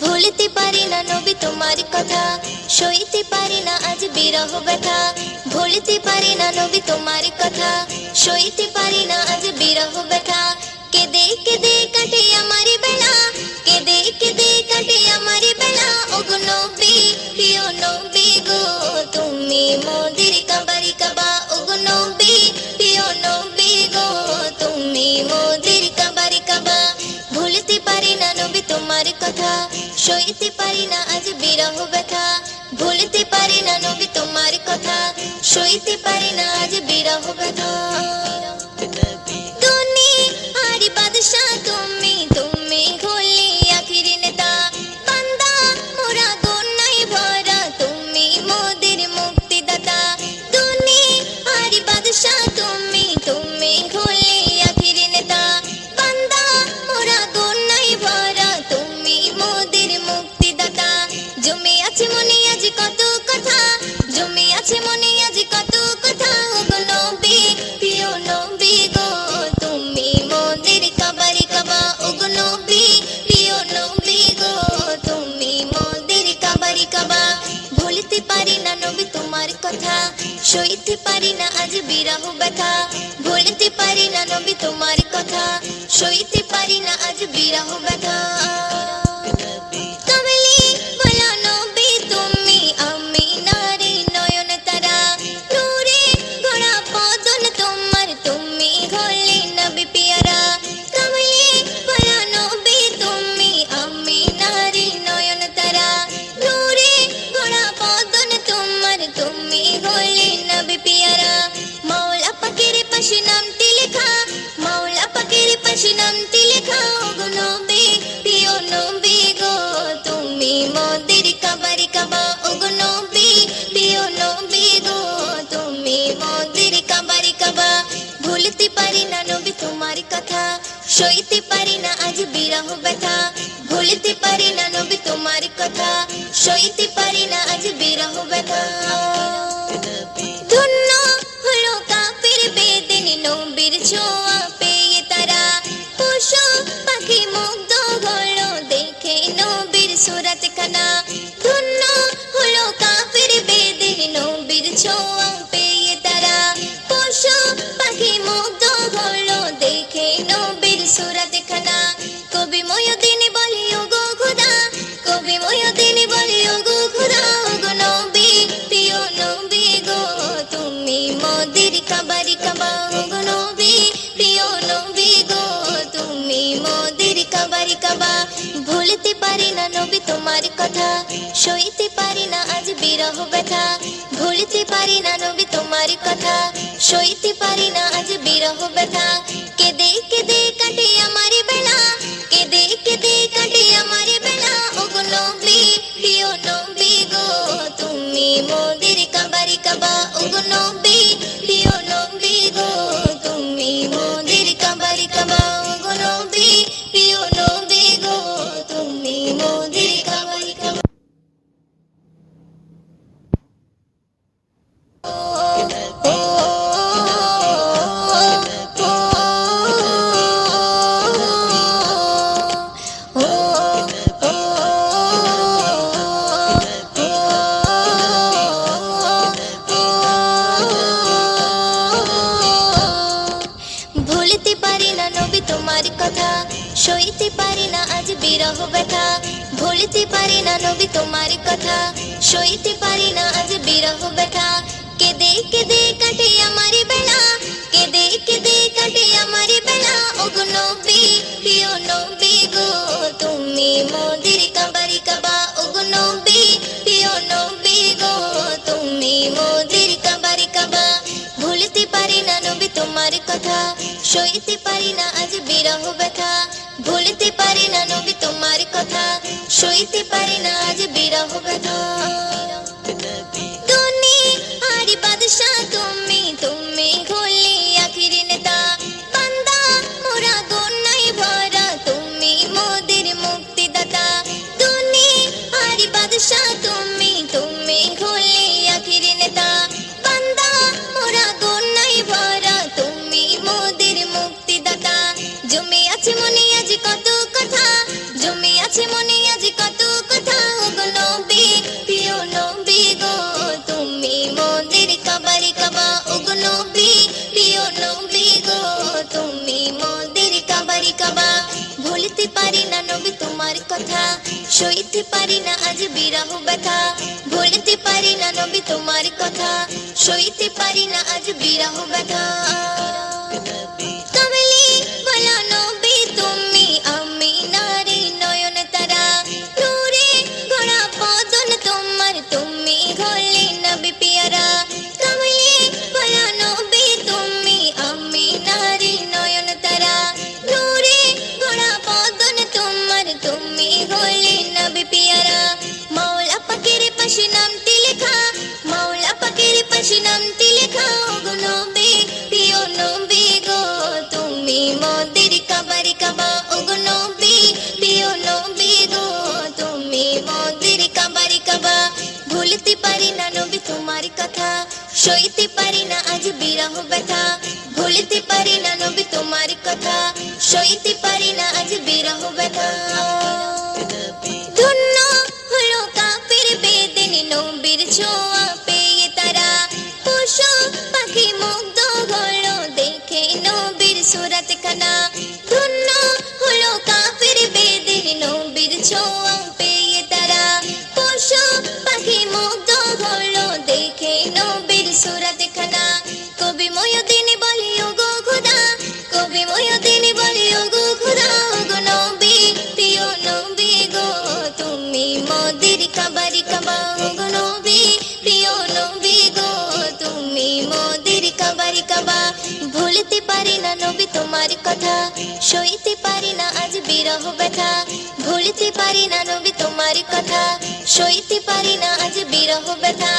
ভুলতে পারি না নবী তোমার কথা, সইতে পারি না আজ বিরহ তোমার কথা পারি না আজ বিরহ ব্যথা। পারি না নবী তোমার কথা। সইতে পারি না আজ বিরহ ব্যথা। ভুলতে পারি না নবী তোমার কথা। সইতে পারি না আজ বিরহ ব্যথা। সইতে পারি না আজ বিরহ ব্যথা ভুলতে পারি না নবী তোমার কথা। সইতে পারি না আজ বিরহ ব্যথা। হলে নবী পিয়ারা, মাওলা পাকের পাশে নামটি লেখা, মাওলা পাকের পাশে নামটি লেখা, ওগো নবী, প্রিয় নবী গো, তুমি কাবা, ওগো নবী, প্রিয় নবী গো, তুমি কাবা। ভুলতে পারি না নবী কথা, সইতে পারি না আজ বিরহ ব্যথা। ভুলতে পারি না নবী তোমার কথা, সইতে পারি না আজ বিরহ ব্যথা। ভুলতে পারি না নবী তোমার কথা। সইতে পারি না আজ বিরহ ব্যথা। ভুলতে পারি না নবী তোমার কথা। সইতে পারি না আজ বিরহ ব্যথা। কেদে ভুলতে পারি না নবী তোমার কথা, সইতে পারি না আজ বিরহ ব্যথা। কেদে কেদে কাটে আমার বেলা, কেদে কেদে কাটে আমার বেলা। ওগো নবী, প্রিয় নবী গো, তুমি মোদের কাবারি কাবা। ওগো নবী, প্রিয় নবী গো, তুমি মোদের কাবারি কাবা। ভুলতে পারি না নবী তোমার কথা, সইতে পারি না আজ বিরহ ব্যথা। ভুলতে পারি না নবী তোমার কথা সইতে পারি ভুলতে পারি না নবী তোমার কথা, সইতে পারি না আজ বিরহ ব্যথা। ভুলতে পারি না নবী তোমার কথা, সইতে পারি না আজ বিরহ ব্যথা। কাবারি ধন্য হলো কাফির বেদিনী নবীর ছোঁয়া পেয়ে তারা পশু পাখি মুগ্ধ দেখে নবীর সুরাত খানা ভুলিতে পারি না নবী তোমার কথা, সইতে পারি না আজ বিরহ ব্যথা। ভুলিতে পারি না নবী তোমার কথা, সইতে পারি না আজ বিরহ ব্যথা।